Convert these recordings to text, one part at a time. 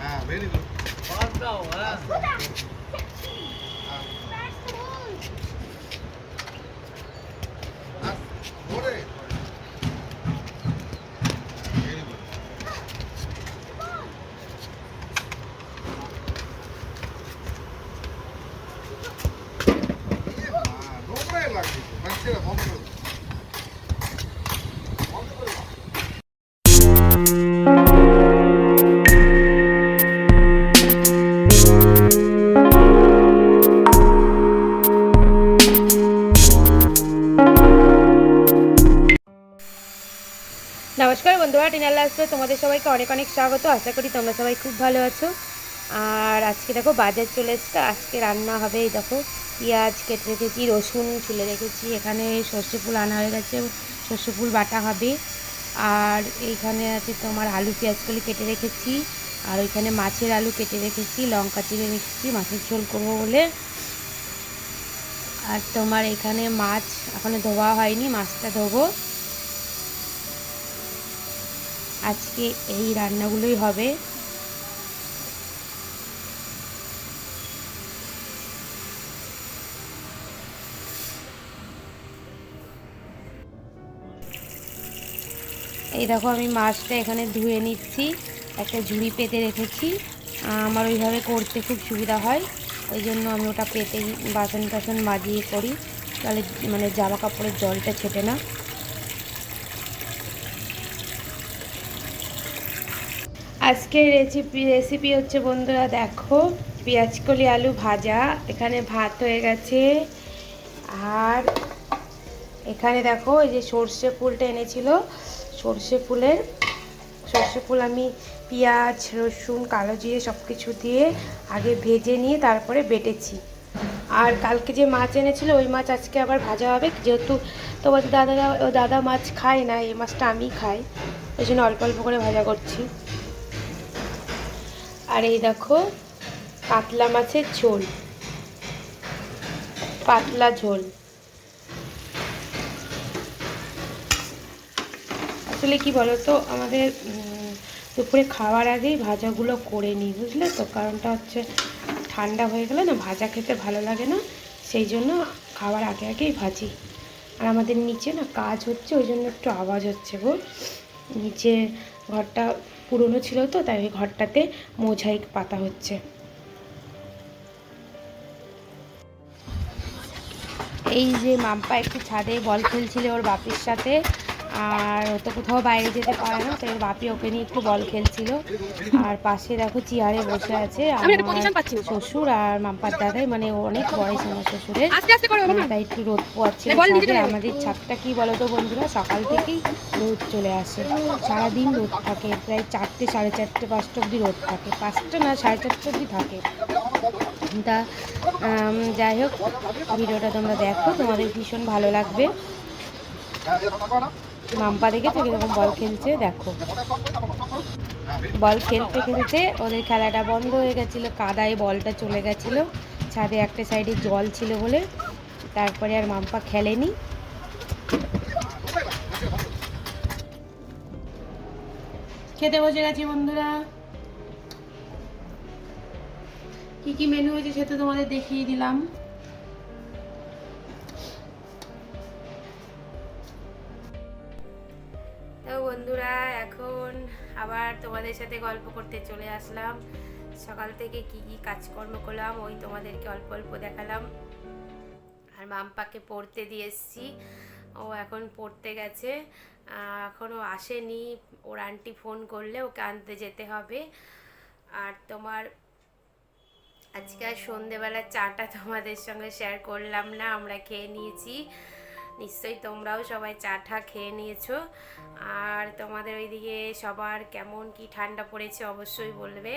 হ্যাঁ ভেরি বন্ধুরা টিনাল লাস্টে তোমাদের সবাইকে অনেক অনেক স্বাগত। আশা করি তোমরা সবাই খুব ভালো আছো। আর আজকে দেখো বাজার চলে এসছে। আজকে রান্না হবে এই দেখো পেঁয়াজ, কেটে রেখেছি, রসুন ছুলে রেখেছি। এখানে সর্ষে ফুল আনা হয়ে গেছে, সর্ষে ফুল বাটা হবে। আর এইখানে আছে তোমার আলু পেঁয়াজগুলি কেটে রেখেছি। আর ওইখানে মাছের আলু কেটে রেখেছি, লঙ্কা চিড়ে রেখেছি, মাছের ঝোল করব বলে। আর তোমার এখানে মাছ এখনও ধোয়া হয়নি, মাছটা ধোবো। আজকে এই রান্নাগুলোই হবে। এই দেখো, আমি মাছটা এখানে ধুয়ে নিচ্ছি, একটা ঝুড়ি পেতে রেখেছি। আমার ওইভাবে করতে খুব সুবিধা হয়, ওই জন্য আমি ওটা পেতে বাসন টাসন মাজিয়ে করি। তাহলে মানে জামা কাপড়ের জলটা ছেটে না। আজকের রেসিপি রেসিপি হচ্ছে বন্ধুরা দেখো পেঁয়াজকলি আলু ভাজা, এখানে ভাত হয়ে গেছে। আর এখানে দেখো, এই যে সর্ষে ফুলটা এনেছিল, সর্ষে ফুলের, সর্ষে ফুল আমি পেঁয়াজ, রসুন, কালো জিরে সব কিছু দিয়ে আগে ভেজে নিয়ে তারপরে বেটেছি। আর কালকে যে মাছ এনেছিল, ওই মাছ আজকে আবার ভাজা হবে। যেহেতু তোমার দাদারা ও দাদা মাছ খায় না, এই মাছটা আমি খাই। ওই জন্য অল্প অল্প করে ভাজা করছি। আর এই দেখো কাতলা মাছের ঝোল। পাতলা ঝোল। আসলে কি বলো তো আমাদের দুপুরে খাওয়ার আগেই ভাজাগুলো করে নিই, বুঝলে তো? কারণটা হচ্ছে ঠান্ডা হয়ে গেলে না, ভাজা খেতে ভালো লাগে না, সেই জন্য খাওয়ার আগে আগেই ভাজি। আর আমাদের নিচে না কাজ হচ্ছে, ওই জন্য একটু আওয়াজ হচ্ছে গো। নিচে ঘরটা পুরনো ছিল তো, তাই ওই ঘরটাতে মোজাইক পাতা হচ্ছে। এই যে মাম্পা একটু ছাদে বল খেলছিল ওর বাপির সাথে। আর ও তো কোথাও বাইরে যেতে পারে না তাই বাপি ওকে নিয়ে একটু বল খেলছিল। আর পাশে দেখো চেয়ারে বসে আছে আমার শ্বশুর আর মাম্পার দাদাই মানে অনেক বয়স আমার শ্বশুরের। তাই একটু রোদ পোয়াচ্ছে ছাদে। আমাদের ছাদটা কি বলতো বন্ধুরা? সকাল থেকেই রোদ চলে আসে। সারাদিন রোদ থাকে প্রায় চারটে সাড়ে চারটে পাঁচটা অবধি রোদ থাকে। পাঁচটা না সাড়ে চারটে অবধি থাকে। তা যাই হোক ভিডিওটা তোমরা দেখো তোমাদের ভীষণ ভালো লাগবে। মাম্পা দেখেছ কীরকম বল খেলছে? দেখো। বল খেলতে খেলতে ওদের খেলাটা বন্ধ হয়ে গেছিল, কাদায় বলটা চলে গেছিল, ছাদে একটা সাইডে জল ছিল বলে। তারপরে আর মাম্পা খেলেনি। খেতে বসে গেছি বন্ধুরা। কি কি মেনু হয়েছে সেটা তোমাদের দেখিয়ে দিলাম। তো বন্ধুরা, এখন আবার তোমাদের সাথে গল্প করতে চলে আসলাম। সকাল থেকে কি কি কাজকর্ম করলাম, ওই তোমাদেরকে অল্প অল্প দেখালাম। আর মাম্পাকে পড়তে দিয়ে এসছি। ও এখন পড়তে গেছে। এখনও আসেনি। ওর আন্টি ফোন করলে ওকে আনতে যেতে হবে। আর তোমার আজকে আর চাটা তোমাদের সঙ্গে শেয়ার করলাম না, আমরা খেয়ে নিয়েছি। নিশ্চয়ই তোমরাও সবাই চা ঠা খেয়ে নিয়েছো। আর তোমাদের ওইদিকে সবার কেমন কি ঠান্ডা পড়েছে অবশ্যই বলবে।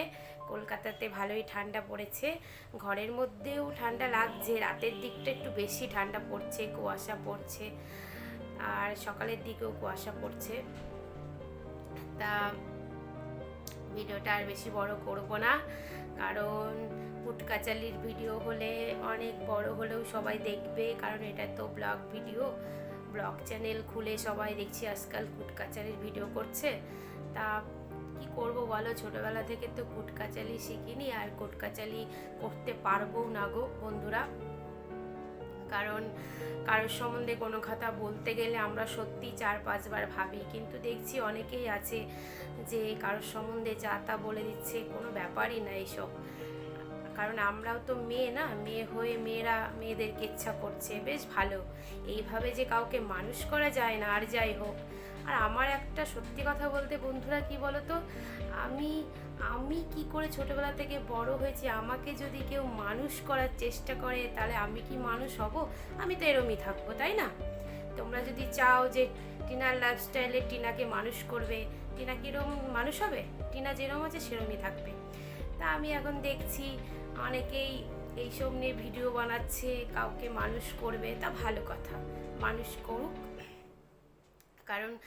কলকাতাতে ভালোই ঠান্ডা পড়েছে। ঘরের মধ্যেও ঠান্ডা লাগছে, রাতের দিকটা একটু বেশি ঠান্ডা পড়ছে, কুয়াশা পড়ছে। আর সকালের দিকেও কুয়াশা পড়ছে। তা, ভিডিওটা আর বেশি বড় করব না। কারণ পুটকাচালির ভিডিও হলে অনেক বড় হলেও সবাই দেখবে, কারণ এটা তো ব্লগ ভিডিও। ব্লগ চ্যানেল খুলে সবাই দেখছি, আজকাল কুটকাচালির ভিডিও করছে। তা কি করব বলো? ছোটবেলা থেকে তো কুটকাচালি শিখিনি, আর কুটকাচালি করতে পারব না গো বন্ধুরা। কারণ কারোর সম্বন্ধে কোনো কথা বলতে গেলে আমরা সত্যি চার পাঁচবার ভাবি, কিন্তু দেখছি অনেকেই আছে যে কারোর সম্বন্ধে যা তা বলে দিচ্ছে, কোনো ব্যাপারই না এইসব কারণ আমরাও তো মেয়ে না, মেয়ে হয়ে মেয়েরা মেয়েদেরকে ইচ্ছা করছে। বেশ ভালো। এইভাবে যে কাউকে মানুষ করা যায় না, আর যাই হোক। আর আমার একটা সত্যি কথা বলতে বন্ধুরা, কি বলো তো আমি আমি কি করে ছোটবেলা থেকে বড় হয়েছি, আমাকে যদি কেউ মানুষ করার চেষ্টা করে, তাহলে আমি কি মানুষ হব? আমি তো এরমই থাকব, তাই না? তোমরা যদি চাও যে টিনার লাইফস্টাইলে টিনাকে মানুষ করবে, টিনা কীরকম মানুষ হবে? টিনা যেরকম আছে সেরমই থাকবে। তা আমি এখন দেখছি অনেকেই এইসব নিয়ে ভিডিও বানাচ্ছে, কাউকে মানুষ করবে, তা ভালো কথা। মানুষ করুক। কারণ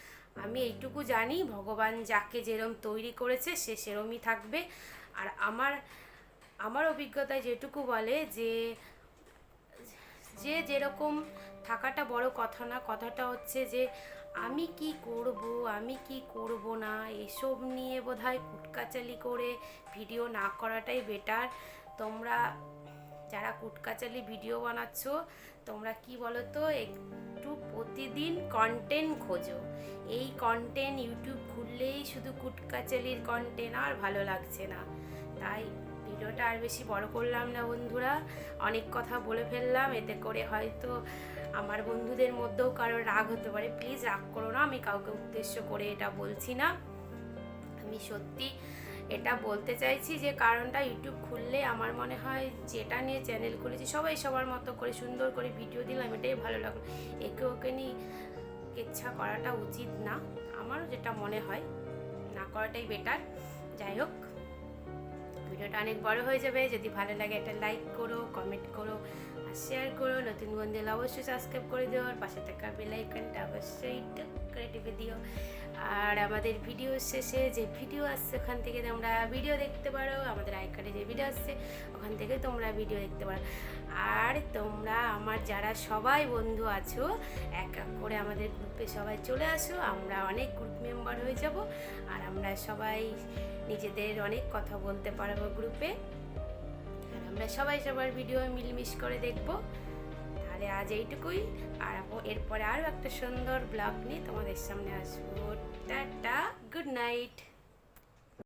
আমি এইটুকু জানি, ভগবান যাকে যেরম তৈরি করেছে, সে সেরমই থাকবে। আর আমার আমার অভিজ্ঞতায় যেটুকু বলে যে যে যেরকম থাকাটা বড় কথা না, কথাটা হচ্ছে যে, আমি কি করব, আমি কি করব না, এসব নিয়ে বোধহয় কুটকাচালি করে ভিডিও না করাটাই বেটার তোমরা যারা কুটকাচালি ভিডিও বানাচ্ছ, তোমরা কি বলো তো একটু প্রতিদিন কন্টেন্ট খোঁজো। এই কন্টেন্ট ইউটিউব খুললেই শুধু কুটকাচালির কন্টেন্ট আর ভালো লাগছে না। তাই ভিডিওটা আর বেশি বড় করলাম না বন্ধুরা। অনেক কথা বলে ফেললাম, এতে করে হয়তো আমার বন্ধুদের মধ্যেও কারও রাগ হতে পারে। প্লিজ রাগ করো না, আমি কাউকে উদ্দেশ্য করে এটা বলছি না। আমি সত্যি এটা বলতে চাইছি যে কারণটা ইউটিউব খুললে আমার মনে হয় যেটা নিয়ে চ্যানেল খুলেছি, সবাই সবার মতো করে সুন্দর করে ভিডিও দিলাম, এটাই ভালো লাগল। একে ওকে নিয়ে ইচ্ছা করাটা উচিত না, আমারও যেটা মনে হয়, না করাটাই বেটার যাই হোক, ভিডিওটা অনেক বড় হয়ে যাবে, যদি ভালো লাগে একটা লাইক করো কমেন্ট করো শেয়ার করো, নতুন বন্ধুরা অবশ্যই সাবস্ক্রাইব করে দিও, আর পাশে থাকা বেল আইকনটা অবশ্যই করে টিপে দিও। আর আমাদের ভিডিও শেষে যে ভিডিও আসছে, ওখান থেকে তোমরা ভিডিও দেখতে পারো, আমাদের আইকার্ডে যে ভিডিও আসছে, ওখান থেকে তোমরা ভিডিও দেখতে পারো। আর তোমরা আমার যারা সবাই বন্ধু আছো, এক এক করে আমাদের গ্রুপে সবাই চলে আসো, আমরা অনেক গ্রুপ মেম্বার হয়ে যাব, আর আমরা সবাই নিজেদের অনেক কথা বলতে পারব গ্রুপে আমরা সবাই সবার ভিডিও মিলমিশ করে দেখব। তাহলে আজ এইটুকুই। আর এরপরে আরও একটা সুন্দর ব্লগ নিয়ে তোমাদের সামনে আসব। Tata good night